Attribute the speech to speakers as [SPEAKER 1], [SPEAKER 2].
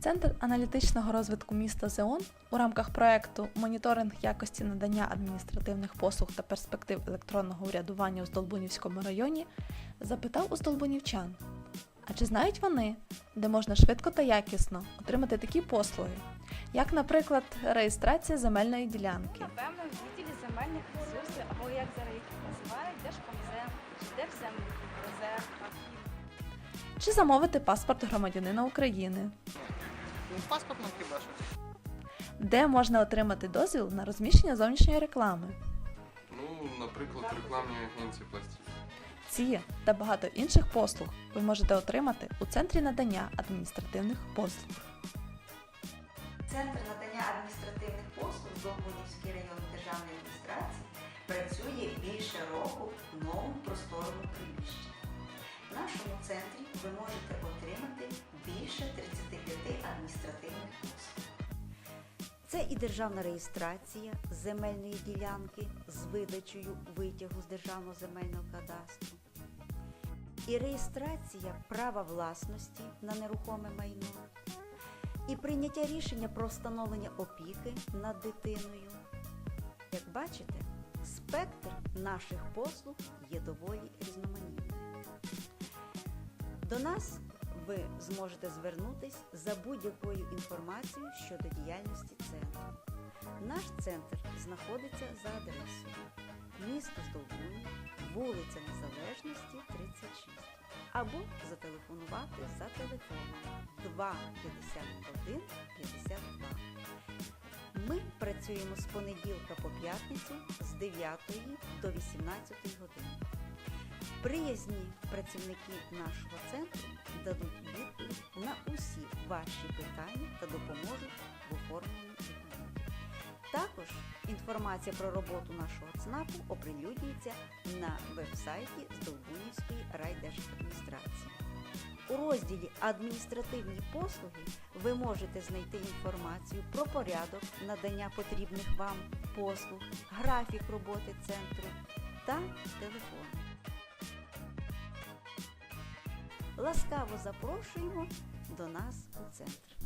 [SPEAKER 1] Центр аналітичного розвитку міста Зеон у рамках проекту Моніторинг якості надання адміністративних послуг та перспектив електронного урядування у Здолбунівському районі запитав у здолбунівчан, а чи знають вони, де можна швидко та якісно отримати такі послуги, як, наприклад, реєстрація земельної ділянки,
[SPEAKER 2] Напевно, в відділі земельних ресурсів, або як зараз їх називають, Держкомзем, чи Держземрезерв, архів.
[SPEAKER 1] чи замовити паспорт громадянина України,
[SPEAKER 3] Ну, паспорт нам хіба що.
[SPEAKER 1] де можна отримати дозвіл на розміщення зовнішньої реклами.
[SPEAKER 4] Ну, наприклад, рекламні агенції пластів.
[SPEAKER 1] Ці та багато інших послуг ви можете отримати у центрі надання адміністративних послуг.
[SPEAKER 5] Центр надання адміністративних послуг Довбунівський район державної адміністрації працює більше року в новому просторому приміщенні. В нашому центрі ви можете отримати Це і державна реєстрація земельної ділянки з видачею витягу з державного земельного кадастру, і реєстрація права власності на нерухоме майно, і прийняття рішення про встановлення опіки над дитиною. Як бачите, спектр наших послуг є доволі різноманітним. До нас ви зможете звернутись за будь-якою інформацією щодо діяльності центру. Наш центр знаходиться за адресою місто Здолбунів, вулиця Незалежності, 36 або зателефонувати за телефоном 2 51 52. Ми працюємо з понеділка по п'ятницю з 9 до 18 години. Приязні працівники нашого центру дадуть відповідь на усі ваші питання та допоможуть в оформленні документів. Також інформація про роботу нашого ЦНАПу оприлюднюється на веб-сайті Здолбунівської райдержадміністрації. У розділі Адміністративні послуги ви можете знайти інформацію про порядок надання потрібних вам послуг, графік роботи центру та телефони. ласкаво запрошуємо до нас у центр.